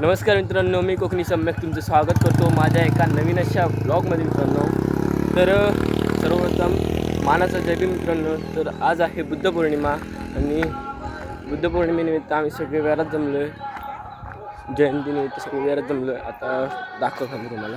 नमस्कार मित्रांनो मी कोकणी सम्यक तुमचं स्वागत करतो माझ्या एका नवीन अशा ब्लॉगमध्ये मित्रांनो. तर सर्वप्रथम मानाचा जय भीम मित्रांनो. तर आज आहे बुद्ध पौर्णिमा आणि बुद्ध पौर्णिमेनिमित्त आम्ही सगळे वेळात जमलो आहे जयंतीनिमित्त सगळे वेळात जमलो आहे आता दाखवतो तुम्हाला.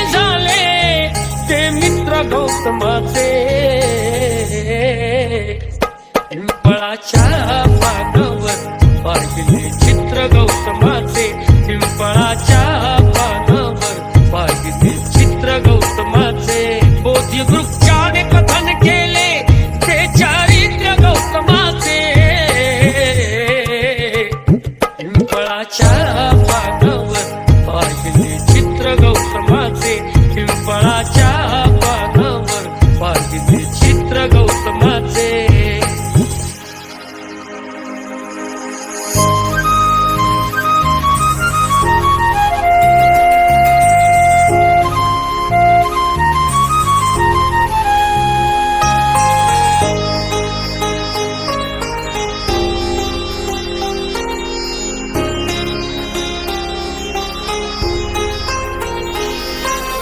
मित्र गौतमाचे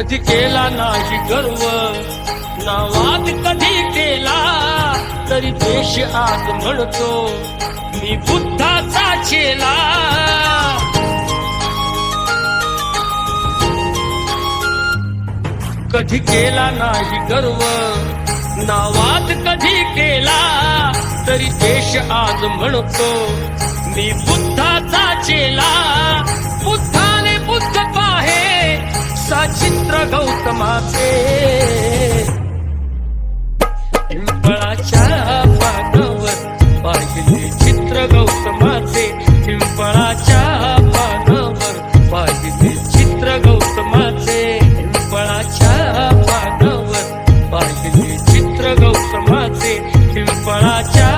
कधी केला नाही गर्व? नावात कधी केला? तरी देश आज म्हणतो मी बुद्धाचा चेला. कधी केला नाही गर्व? नावात कधी केला? तरी देश आज म्हणतो मी बुद्धाचा चेला. बुद्धाने बुद्ध पिंपळाचे पिंपळाच्या पानावर पाहिले चित्र गौतमाचे. पिंपळाच्या पानावर पाहिले चित्र गौतमाचे. पिंपळाच्या पानावर पाहिले चित्र गौतमाचे. पिंपळाच्या